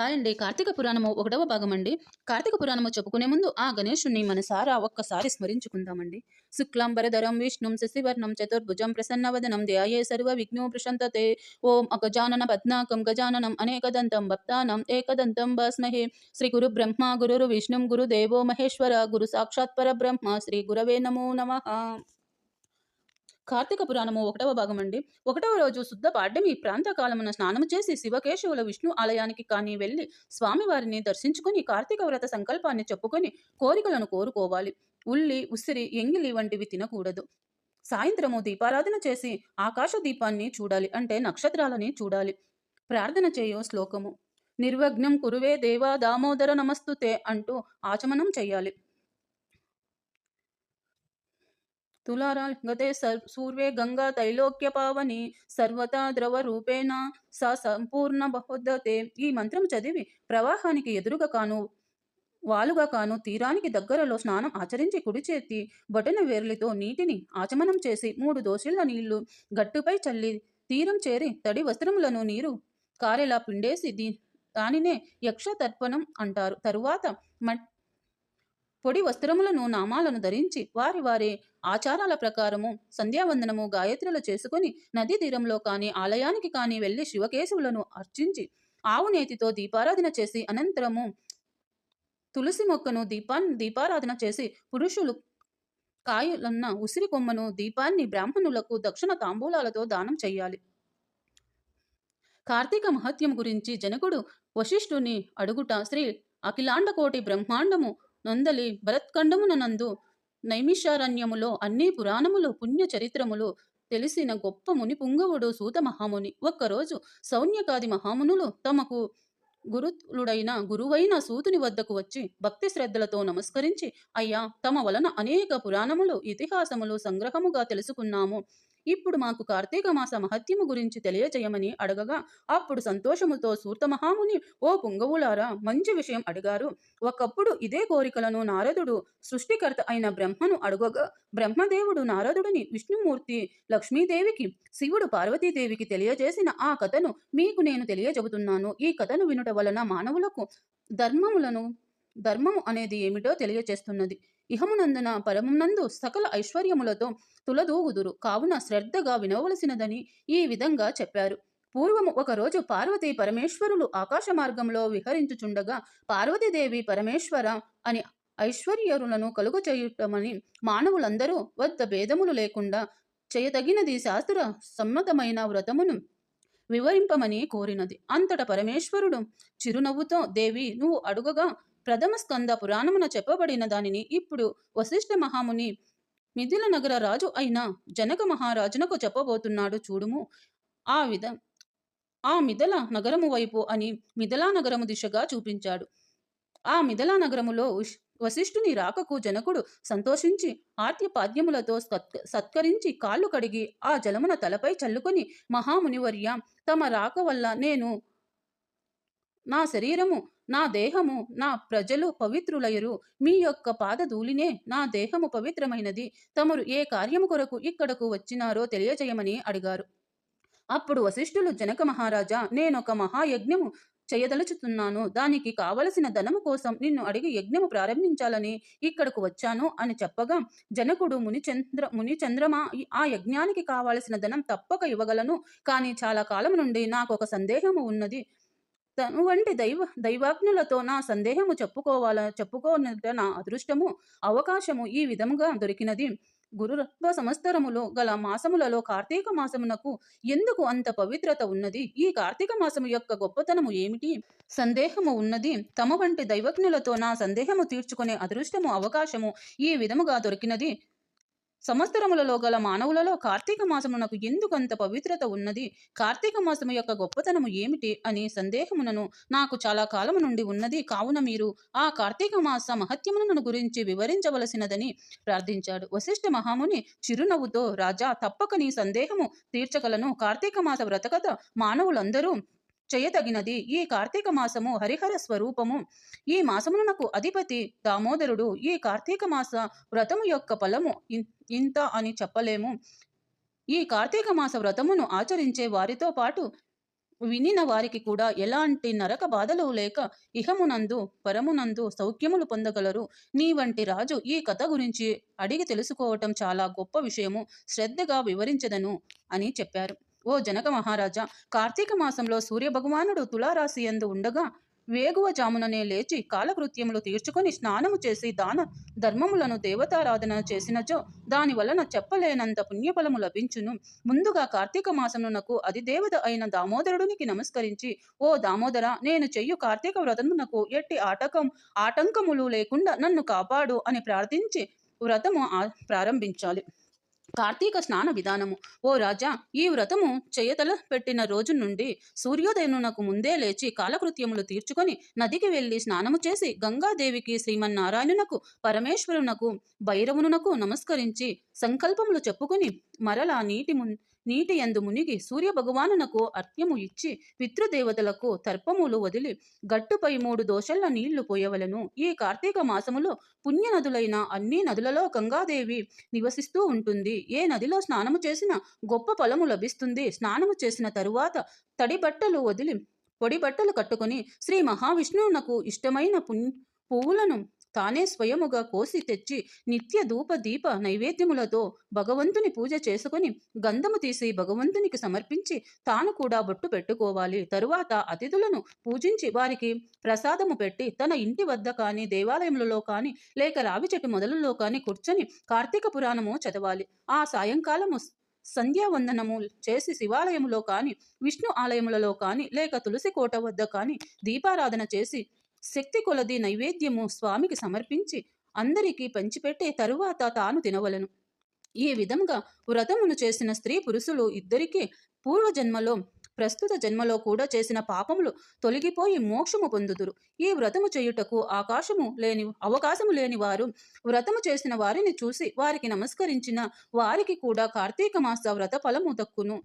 Hi అండి కార్తీక పురాణము ఒకటవ భాగం అండి కార్తీక పురాణము చెప్పుకునే ముందు ఆ గణేశుని మనసారా ఒక్కసారి స్మరించుకుందామండి. శుక్లాంబరధరం విష్ణుం శశివర్ణం చతుర్భుజం ప్రసన్నవదనం ధ్యాయే సర్వ విఘ్నో ప్రశంతతే ఓం అగజానన పద్నాకం గజాననం అనేకదంతం భక్తానం ఏకదంతం భస్మహే. శ్రీ గురు బ్రహ్మ గురురు విష్ణుం గురు దేవో మహేశ్వర గురు సాక్షాత్ పరబ్రహ్మ శ్రీ గురవే నమో నమః. కార్తీక పురాణము ఒకటవ భాగం అండి ఒకటవ రోజు శుద్ధ పాడ్యమి ప్రాంతకాలమున స్నానము చేసి శివకేశవుల విష్ణు ఆలయానికి కానీ వెళ్ళి స్వామివారిని దర్శించుకుని కార్తీక వ్రత సంకల్పాన్ని చెప్పుకొని కోరికలను కోరుకోవాలి. ఉల్లి ఉసిరి ఎంగిలి వంటివి తినకూడదు. సాయంత్రము దీపారాధన చేసి ఆకాశ దీపాన్ని చూడాలి అంటే నక్షత్రాలని చూడాలి. ప్రార్థన చేయో శ్లోకము. నిర్వజ్ఞం కురువే దేవా దామోదర నమస్తుతే అంటూ ఆచమనం చేయాలి. తులారా గతే సర్ సూర్వే గంగా తైలోక్య పావని సర్వతా ద్రవ రూపేణ స సంపూర్ణ బహుద్ధతే ఈ మంత్రం చదివి ప్రవాహానికి ఎదురుగా కాను వాలుగా కాను తీరానికి దగ్గరలో స్నానం ఆచరించి కుడి చేతి బొటన వేర్లితో నీటిని ఆచమనం చేసి మూడు దోషుల నీళ్ళు గట్టుపై చల్లి తీరం చేరి తడి వస్త్రములను నీరు కారేలా పిండేసి దీ దానినే యక్ష తర్పణం అంటారు. తరువాత మట్ పొడి వస్త్రములను నామాలను ధరించి వారి వారి ఆచారాల ప్రకారము సంధ్యావందనము గాయత్రులు చేసుకుని నదీ తీరంలో కానీ ఆలయానికి కాని వెళ్ళి శివకేశవులను అర్చించి ఆవు నేతితో దీపారాధన చేసి అనంతరము తులసి మొక్కను దీపాన్ని దీపారాధన చేసి పురుషులు కాయలన్న ఉసిరి కొమ్మను దీపాన్ని బ్రాహ్మణులకు దక్షిణ తాంబూలాలతో దానం చేయాలి కార్తీక మహత్యం గురించి జనకుడు వశిష్ఠుని అడుగుట శ్రీ అఖిలాండకోటి బ్రహ్మాండము నొందలి భరత్ఖండమున నందు నైమిషారణ్యములో అన్ని పురాణములు పుణ్య చరిత్రములు తెలిసిన గొప్ప ముని పుంగవుడు సూత మహాముని. ఒక్కరోజు సౌన్యకాది మహామునులు తమకు గురుతులుడైన గురువైన సూతుని వద్దకు వచ్చి భక్తి శ్రద్ధలతో నమస్కరించి అయ్యా తమ వలన అనేక పురాణములు ఇతిహాసములు సంగ్రహముగా తెలుసుకున్నాము. ఇప్పుడు మాకు కార్తీక మాస మహత్యము గురించి తెలియజేయమని అడగగా అప్పుడు సంతోషముతో సూర్త మహాముని ఓ పుంగవులారా మంచి విషయం అడిగారు. ఒకప్పుడు ఇదే కోరికలను నారదుడు సృష్టికర్త అయిన బ్రహ్మను అడుగగా బ్రహ్మదేవుడు నారదుడిని విష్ణుమూర్తి లక్ష్మీదేవికి శివుడు పార్వతీదేవికి తెలియజేసిన ఆ కథను మీకు నేను తెలియజెబుతున్నాను. ఈ కథను వినుట వలన మానవులకు ధర్మములను ధర్మము అనేది ఏమిటో తెలియచేస్తున్నది. ఇహమునందున పరమునందు సకల ఐశ్వర్యములతో తులదూగుదురు. కావున శ్రద్ధగా వినవలసినదని ఈ విధంగా చెప్పారు. పూర్వము ఒకరోజు పార్వతి పరమేశ్వరులు ఆకాశ మార్గంలో విహరించుచుండగా పార్వతీదేవి పరమేశ్వర అని ఐశ్వర్యరులను కలుగచేయుటమని మానవులందరూ వద్ద భేదములు లేకుండా చేయతగినది శాస్త్ర సమ్మతమైన వ్రతమును వివరింపమని కోరినది. అంతట పరమేశ్వరుడు చిరునవ్వుతో దేవి నువ్వు అడుగగా ప్రథమ స్కంద పురాణమున చెప్పబడిన దానిని ఇప్పుడు వశిష్ఠ మహాముని మిథిల నగర రాజు అయిన జనక మహారాజునకు చెప్పబోతున్నాడు చూడుము. ఆ విధ ఆ మిథల నగరము వైపు అని మిథలా నగరము దిశగా చూపించాడు. ఆ మిథలా నగరములో వశిష్ఠుని రాకకు జనకుడు సంతోషించి ఆర్త్యపాద్యములతో సత్కరించి కాళ్ళు కడిగి ఆ జలమున తలపై చల్లుకొని మహామునివర్య తమ రాక వల్ల నేను నా శరీరము నా దేహము నా ప్రజలు పవిత్రులయరు. మీ యొక్క పాదధూళినే నా దేహము పవిత్రమైనది. తమరు ఏ కార్యము కొరకు ఇక్కడకు వచ్చినారో తెలియజేయమని అడిగారు. అప్పుడు వశిష్ఠులు జనక మహారాజా నేనొక మహాయజ్ఞము చేయదలుచుతున్నాను. దానికి కావలసిన ధనము కోసం నిన్ను అడిగి యజ్ఞము ప్రారంభించాలని ఇక్కడకు వచ్చాను అని చెప్పగా జనకుడు మునిచంద్ర మునిచంద్రమా ఈ- ఆ యజ్ఞానికి కావలసిన ధనం తప్పక ఇవ్వగలను. కానీ చాలా కాలం నుండి నాకు ఒక సందేహము ఉన్నది. తను వంటి దైవ దైవాజ్ఞులతో నా సందేహము చెప్పుకోవాల చెప్పుకోనట నా అదృష్టము అవకాశము ఈ విధముగా దొరికినది. గురురత్వ సంవత్సరములో గల మాసములలో కార్తీక మాసమునకు ఎందుకు అంత పవిత్రత ఉన్నది? ఈ కార్తీక మాసము యొక్క గొప్పతనము ఏమిటి? సందేహము ఉన్నది. తమ వంటి దైవజ్ఞులతో నా సందేహము తీర్చుకునే అదృష్టము అవకాశము ఈ విధముగా దొరికినది. సంవత్సరములలో గల మానవులలో కార్తీక మాసమునకు ఎందుకంత పవిత్రత ఉన్నది? కార్తీక మాసము యొక్క గొప్పతనము ఏమిటి అని సందేహమునను నాకు చాలా కాలము నుండి ఉన్నది. కావున మీరు ఆ కార్తీక మాస మహత్యములను గురించి వివరించవలసినదని ప్రార్థించాడు. వశిష్ఠ మహాముని చిరునవ్వుతో రాజా తప్పక నీ సందేహము తీర్చగలను. కార్తీక మాస వ్రతకథ మానవులందరూ చేయతగినది ఈ కార్తీక మాసము హరిహర స్వరూపము. ఈ మాసమునకు అధిపతి దామోదరుడు. ఈ కార్తీక మాస వ్రతము యొక్క ఫలము ఇన్- ఇంత అని చెప్పలేము. ఈ కార్తీక మాస వ్రతమును ఆచరించే వారితో పాటు వినిన వారికి కూడా ఎలాంటి నరక బాధలు లేక ఇహమునందు పరమునందు సౌఖ్యములు పొందగలరు. నీ వంటి రాజు ఈ కథ గురించి అడిగి తెలుసుకోవటం చాలా గొప్ప విషయము. శ్రద్ధగా వివరించదను అని చెప్పారు. ఓ జనక మహారాజా కార్తీక మాసంలో సూర్యభగవానుడు తులారాశి యందు ఉండగా వేగువ జాముననే లేచి కాలకృత్యములు తీర్చుకొని స్నానము చేసి దాన ధర్మములను దేవతారాధన చేసినచో దాని వలన చెప్పలేనంత పుణ్యఫలము లభించును. ముందుగా కార్తీక మాసమునకు అధిదేవత అయిన దామోదరుడికి నమస్కరించి ఓ దామోదర నేను చెయ్యు కార్తీక వ్రతమునకు ఎట్టి ఆటకం ఆటంకములు లేకుండా నన్ను కాపాడు అని ప్రార్థించి వ్రతము ఆ- ప్రారంభించాలి. కార్తీక స్నాన విధానము. ఓ రాజా ఈ వ్రతము చేయతల పెట్టిన రోజు నుండి సూర్యోదయమునకు ముందే లేచి కాలకృత్యములు తీర్చుకొని నదికి వెళ్ళి స్నానము చేసి గంగాదేవికి శ్రీమన్నారాయణునకు పరమేశ్వరునకు భైరవునకు నమస్కరించి సంకల్పములు చెప్పుకుని మరలా నీటి ము నీటి యందు మునిగి సూర్య భగవానునకు అర్ఘ్యము ఇచ్చి పితృదేవతలకు తర్పములు వదిలి గట్టుపై మూడు దోషల్ల నీళ్ళు పోయవలను. ఈ కార్తీక మాసములో పుణ్య నదులైన అన్ని నదులలో గంగాదేవి నివసిస్తూ ఉంటుంది. ఏ నదిలో స్నానము చేసిన గొప్ప ఫలము లభిస్తుంది. స్నానము చేసిన తరువాత తడి బట్టలు వదిలి పొడి బట్టలు కట్టుకొని శ్రీ మహావిష్ణువునకు ఇష్టమైన పుణ్ పువ్వులను తానే స్వయముగా కోసి తెచ్చి నిత్య ధూప దీప నైవేద్యములతో భగవంతుని పూజ చేసుకుని గంధము తీసి భగవంతునికి సమర్పించి తాను కూడా బొట్టు పెట్టుకోవాలి. తరువాత అతిథులను పూజించి వారికి ప్రసాదము పెట్టి తన ఇంటి వద్ద కానీ దేవాలయములలో కానీ లేక రావి చెట్టు మొదలలో కానీ కూర్చొని కార్తీక పురాణము చదవాలి. ఆ సాయంకాలము సంధ్యావందనము చేసి శివాలయములో కానీ విష్ణు ఆలయములలో కానీ లేక తులసి కోట వద్ద కానీ దీపారాధన చేసి శక్తి కొలది నైవేద్యము స్వామికి సమర్పించి అందరికీ పంచిపెట్టే తరువాత తాను తినవలను. ఈ విధంగా వ్రతమును చేసిన స్త్రీ పురుషులు ఇద్దరికీ పూర్వజన్మలో ప్రస్తుత జన్మలో కూడా చేసిన పాపములు తొలగిపోయి మోక్షము పొందుదురు. ఈ వ్రతము చేయుటకు ఆకాశము లేని అవకాశము లేని వారు వ్రతము చేసిన వారిని చూసి వారికి నమస్కరించిన వారికి కూడా కార్తీక మాస వ్రత ఫలము దక్కును.